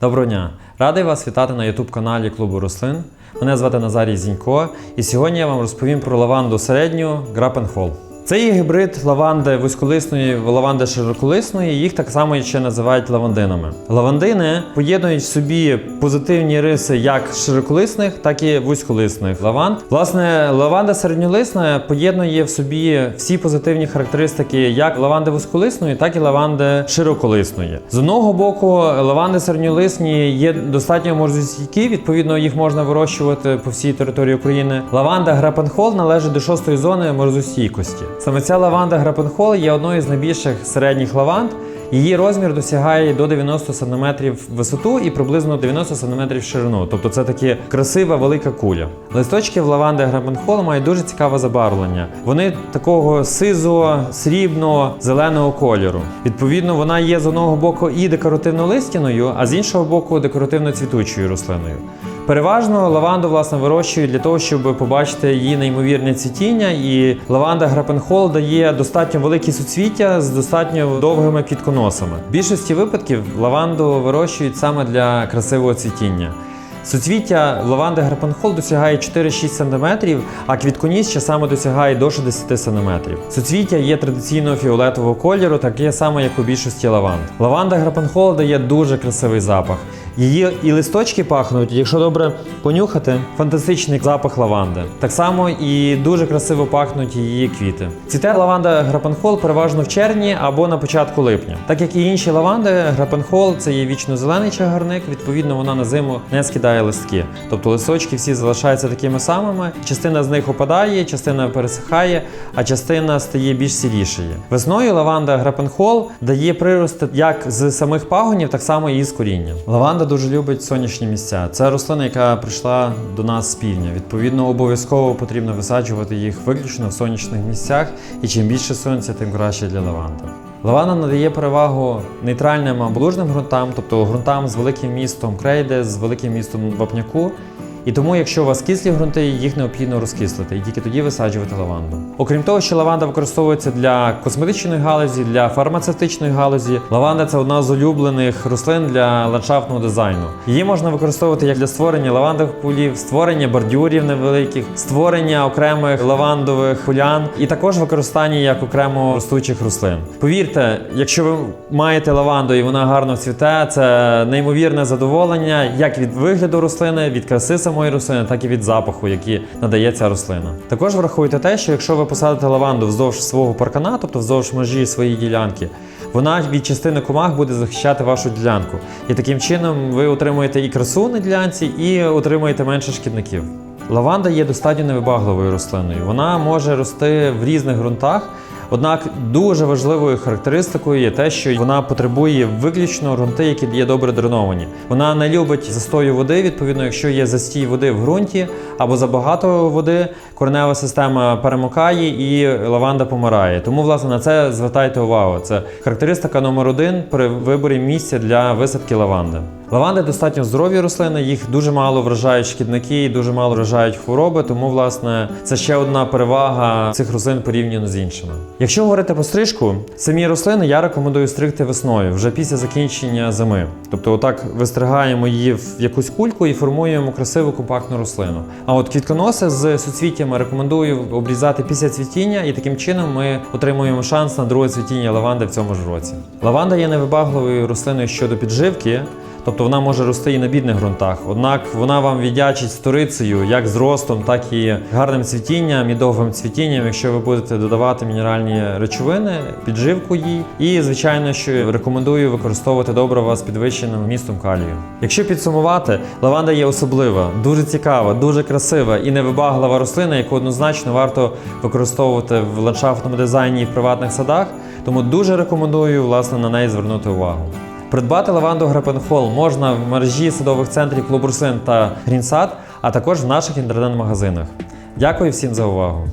Доброго дня! Радий вас вітати на youtube каналі Клубу рослин. Мене звати Назарій Зінько, і сьогодні я вам розповім про лаванду середню Грапенхол. Це є гібрид лаванди вузьколисної, лаванди широколисної, їх так само ще називають лавандинами. Лавандини поєднують в собі позитивні риси як широколисних, так і вузьколисних лаванд. Власне, лаванда середньолисна поєднує в собі всі позитивні характеристики як лаванди вузьколисної, так і лаванди широколисної. З одного боку, лаванди середньолисні є достатньо морозостійкі, відповідно, їх можна вирощувати по всій території України. Лаванда грапенхол належить до шостої зони морозостійкості. Саме ця лаванда грапенхол є одною з найбільших середніх лаванд. Її розмір досягає до 90 см висоту і приблизно 90 см ширину. Тобто це таки красива велика куля. Листочки в лаванди грапенхол мають дуже цікаве забарвлення. Вони такого сизо, срібно, зеленого кольору. Відповідно, вона є з одного боку і декоративно-листяною, а з іншого боку декоративно-цвітучою рослиною. Переважно лаванду власне вирощують для того, щоб побачити її неймовірне цвітіння. І лаванда грапенхол дає достатньо великі суцвіття з достатньо довгими квітконосами. В більшості випадків лаванду вирощують саме для красивого цвітіння. Суцвіття лаванди грапенхол досягає 4-6 см, а квітконіс часами досягає до 60 см. Суцвіття є традиційного фіолетового кольору, таке саме, як у більшості лаванд. Лаванда грапенхол дає дуже красивий запах. Її і листочки пахнуть, якщо добре понюхати, фантастичний запах лаванди. Так само і дуже красиво пахнуть її квіти. Цвіте лаванда грапенхол переважно в червні або на початку липня. Так як і інші лаванди, грапенхол це є вічно-зелений чагарник, відповідно, вона на зиму не скидає листки. Тобто листочки всі залишаються такими самими. Частина з них опадає, частина пересихає, а частина стає більш сірішою. Весною лаванда грапенхол дає прирости як з самих пагонів, так само і з коріння. Лаванда дуже любить сонячні місця. Це рослина, яка прийшла до нас з півдня. Відповідно, обов'язково потрібно висаджувати їх виключно в сонячних місцях, і чим більше сонця, тим краще для лаванди. Лавана надає перевагу нейтральним або ґрунтам, тобто ґрунтам з великим містом крейди, з великим містом вапняку. І тому, якщо у вас кислі ґрунти, їх необхідно розкислити і тільки тоді висаджувати лаванду. Окрім того, що лаванда використовується для косметичної галузі, для фармацевтичної галузі. Лаванда це одна з улюблених рослин для ландшафтного дизайну. Її можна використовувати як для створення лавандових полів, створення бордюрів невеликих, створення окремих лавандових полян і також використання як окремо ростучих рослин. Повірте, якщо ви маєте лаванду і вона гарно цвіте, це неймовірне задоволення як від вигляду рослини, від краси самої рослини, так і від запаху, який надає ця рослина. Також врахуйте те, що якщо ви посадите лаванду вздовж свого паркана, тобто вздовж межі своєї ділянки, вона від частини комах буде захищати вашу ділянку. І таким чином ви отримуєте і красу на ділянці, і отримуєте менше шкідників. Лаванда є достатньо невибагливою рослиною. Вона може рости в різних ґрунтах. Однак дуже важливою характеристикою є те, що вона потребує виключно ґрунти, які є добре дреновані. Вона не любить застою води. Відповідно, якщо є застій води в ґрунті або забагато води, коренева система перемокає і лаванда помирає. Тому, власне, на це звертайте увагу. Це характеристика номер один при виборі місця для висадки лаванди. Лаванди достатньо здорові рослини, їх дуже мало вражають шкідники дуже мало вражають хвороби, тому власне це ще одна перевага цих рослин порівняно з іншими. Якщо говорити про стрижку, самі рослини я рекомендую стригти весною вже після закінчення зими. Тобто, отак вистригаємо її в якусь кульку і формуємо красиву компактну рослину. А от квітконоси з суцвіттями рекомендую обрізати після цвітіння, і таким чином ми отримуємо шанс на друге цвітіння лаванди в цьому ж році. Лаванда є невибагливою рослиною щодо підживки. Тобто вона може рости і на бідних ґрунтах, однак вона вам віддячить сторицею як зростом, так і гарним цвітінням і довгим цвітінням, якщо ви будете додавати мінеральні речовини, підживку їй. І, звичайно, що рекомендую використовувати добрива з підвищеним вмістом калію. Якщо підсумувати, лаванда є особлива, дуже цікава, дуже красива і невибаглива рослина, яку однозначно варто використовувати в ландшафтному дизайні і в приватних садах. Тому дуже рекомендую власне на неї звернути увагу. Придбати лаванду Грепенхол можна в мережі садових центрів Клуб Руслин та Грінсад, а також в наших інтернет-магазинах. Дякую всім за увагу!